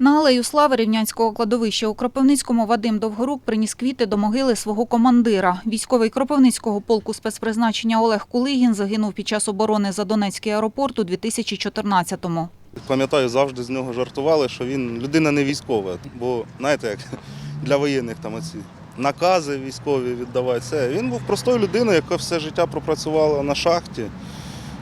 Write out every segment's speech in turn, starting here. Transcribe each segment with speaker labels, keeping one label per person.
Speaker 1: На алею слави Рівнянського кладовища у Кропивницькому Вадим Довгорук приніс квіти до могили свого командира. Військовий Кропивницького полку спецпризначення Олег Кулигін загинув під час оборони за Донецький аеропорт у 2014-му.
Speaker 2: Пам'ятаю, завжди з нього жартували, що він людина не військова. Бо знаєте, як для воєнних там оці накази військові віддавати. Це він був простою людиною, яка все життя пропрацювала на шахті.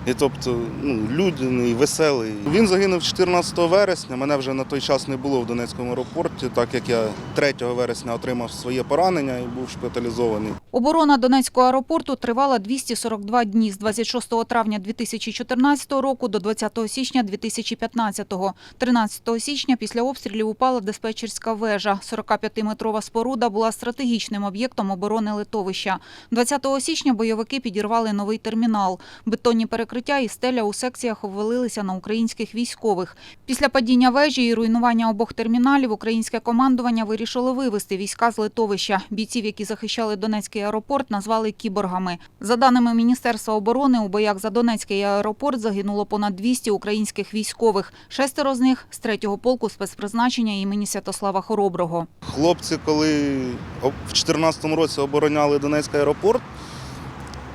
Speaker 2: І тобто ну, людяний, веселий. Він загинув 14 вересня. Мене вже на той час не було в Донецькому аеропорті, так як я 3 вересня отримав своє поранення і був шпиталізований.
Speaker 1: Оборона Донецького аеропорту тривала 242 дні з 26 травня 2014 року до 20 січня 2015. 13 січня після обстрілів упала диспетчерська вежа. 45-метрова споруда була стратегічним об'єктом оборони литовища. 20 січня бойовики підірвали новий термінал. Бетонні перекриття і стеля у секціях обвалилися на українських військових. Після падіння вежі і руйнування обох терміналів українське командування вирішило вивести війська з литовища. Бійців, які захищали Донецький аеропорт, назвали кіборгами. За даними Міністерства оборони, у боях за Донецький аеропорт загинуло понад 200 українських військових. Шестеро з них з третього полку спецпризначення імені Святослава Хороброго.
Speaker 2: Хлопці, коли в 2014 році обороняли Донецький аеропорт,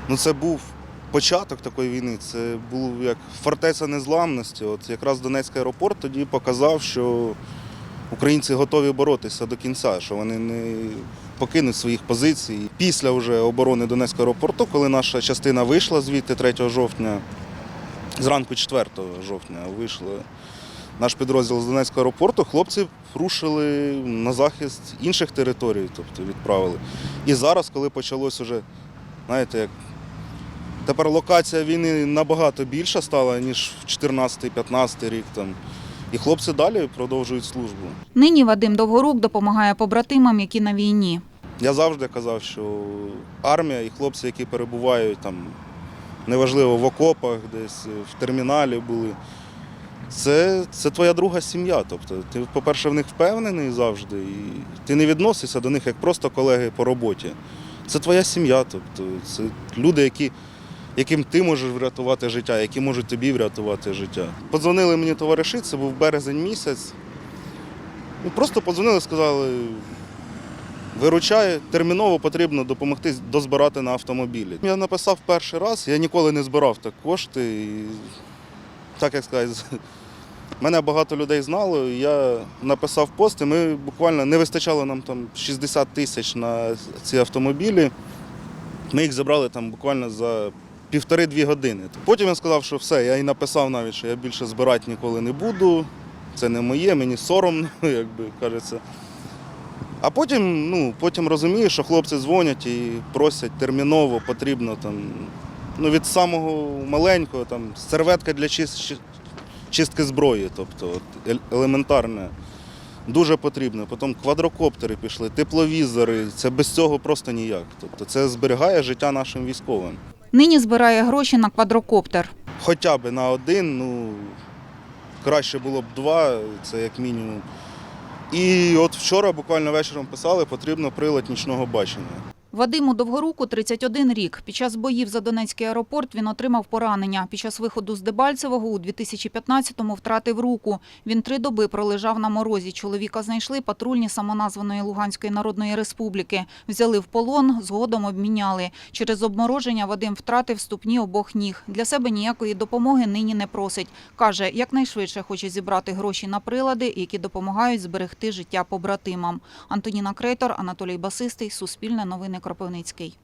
Speaker 2: ну це був початок такої війни. Це був як фортеця незламності. От якраз Донецький аеропорт тоді показав, що українці готові боротися до кінця, що вони не покинуть своїх позицій. Після вже оборони Донецького аеропорту, коли наша частина вийшла звідти 3 жовтня, зранку 4 жовтня вийшла наш підрозділ з Донецького аеропорту, хлопці рушили на захист інших територій, тобто відправили. І зараз, коли почалось уже, знаєте, як тепер локація війни набагато більша стала, ніж в 14-15 рік там. І хлопці далі продовжують службу.
Speaker 1: Нині Вадим Довгорук допомагає побратимам, які на війні.
Speaker 2: Я завжди казав, що армія і хлопці, які перебувають там, неважливо, в окопах, десь в терміналі були, це, це твоя друга сім'я. Тобто, ти, по-перше, в них впевнений завжди, і ти не відносишся до них як просто колеги по роботі. Це твоя сім'я, тобто це люди, які, яким ти можеш врятувати життя, які можуть тобі врятувати життя. Подзвонили мені товариші, це був березень місяць. Ну, просто подзвонили, сказали, виручає, терміново потрібно допомогти дозбирати на автомобілі. Я написав перший раз, я ніколи не збирав так кошти. І, так як сказати, мене багато людей знало, я написав пост, і ми буквально не вистачало нам там 60 тисяч на ці автомобілі. Ми їх забрали там буквально за півтори-дві години. Потім я сказав, що все, я і написав навіть, що я більше збирати ніколи не буду. Це не моє, мені соромно, як би кажеться. А потім, ну, потім розумію, що хлопці дзвонять і просять терміново, потрібно там, ну, від самого маленького, там, серветка для чис- чистки зброї, тобто елементарне. Дуже потрібно. Потім квадрокоптери пішли, тепловізори. Це без цього просто ніяк. Тобто це зберігає життя нашим військовим.
Speaker 1: Нині збирає гроші на квадрокоптер.
Speaker 2: Хоча б на один, ну краще було б два, це як мінімум. І от вчора буквально вечором писали, потрібно прилад нічного бачення.
Speaker 1: Вадиму Довгоруку 31 рік. Під час боїв за Донецький аеропорт він отримав поранення. Під час виходу з Дебальцевого у 2015-му втратив руку. Він три доби пролежав на морозі. Чоловіка знайшли патрульні самоназваної Луганської Народної Республіки. Взяли в полон, згодом обміняли. Через обмороження Вадим втратив ступні обох ніг. Для себе ніякої допомоги нині не просить. Каже, якнайшвидше хоче зібрати гроші на прилади, які допомагають зберегти життя побратимам. Антоніна Крейтор, Анатолій Басистий, Суспільне новини Кропивницький.